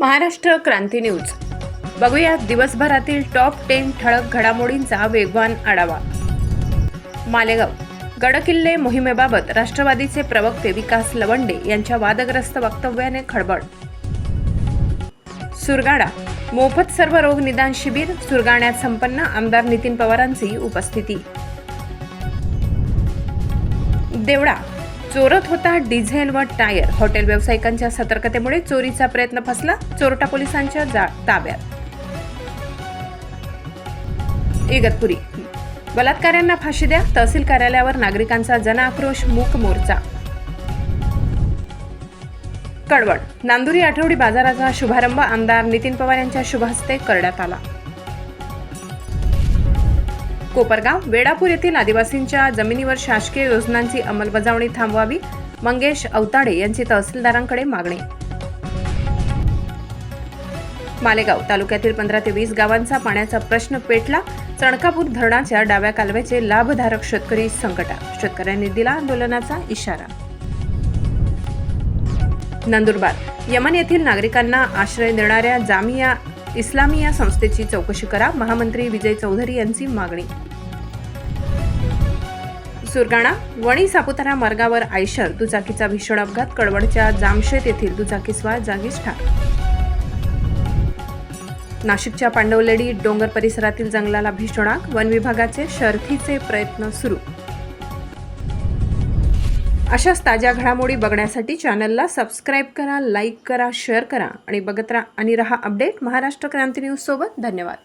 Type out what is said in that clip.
महाराष्ट्र क्रांती news. बघूया दिवसभरातील top ten ठळक घडामोडींचा वेगवान आढावा. मालेगाव गडकिल्ले मोहिमेबाबत राष्ट्रवादीचे प्रवक्ते विकास लवंडे यांच्या वादग्रस्त वक्तव्याने खळबळ. सुरगाडा मोफत सर्व रोग निदान शिबिर सुरगाण्यात संपन्न आमदार नितीन पवारांची उपस्थिती. देवडा चोरत होता डिझेल व टायर. हॉटेल व्यावसायिकांच्या सतर्कतेमुळे चोरीचा प्रयत्न फसला. चोरटा पोलिसांच्या जा- ताब्यात. इगतपुरी. बलात्काऱ्यांना फाशी द्या. तहसील कार्यालयावर नागरिकांचा जनआक्रोश मूक मोर्चा. कडवड नांदुरी आठवडी बाजाराचा शुभारंभ. आमदार नितीन पवार यांच्या शुभहस्ते करण्यात आला. कोपरगाव वेडापूर येथील आदिवासींच्या जमिनीवर शासकीय योजनांची अंमलबजावणी थांबवावी मंगेश अवताडे यांची तहसीलदारांकडे मागणी. मालेगाव तालुक्यातील पंधरा ते वीस गावांचा पाण्याचा प्रश्न पेटला. चणकापूर धरणाच्या डाव्या कालव्याचे लाभधारक शेतकरी संकटात. शेतकऱ्यांनी दिला आंदोलनाचा इशारा. नंदुरबार यमन येथील नागरिकांना आश्रय देणाऱ्या जामिया इस्लामिया संस्थेची चौकशी करा. महामंत्री विजय चौधरी यांची मागणी. सुरगाणा वणी सापुतारा मार्गावर आयशर दुचाकीचा भीषण अपघात कडवडच्या जामशेत येथील दुचाकीस्वार जागीच ठार. नाशिकच्या पांडवलेडी डोंगर परिसरातील जंगलाला भीषण आग वन विभागाचे शर्थीचे प्रयत्न सुरू. अशाच ताज्या घडामोडी बघण्यासाठी चॅनलला सबस्क्राईब करा लाईक करा शेअर करा आणि बघत राहा आणि रहा अपडेट महाराष्ट्र क्रांती न्यूजसोबत. धन्यवाद.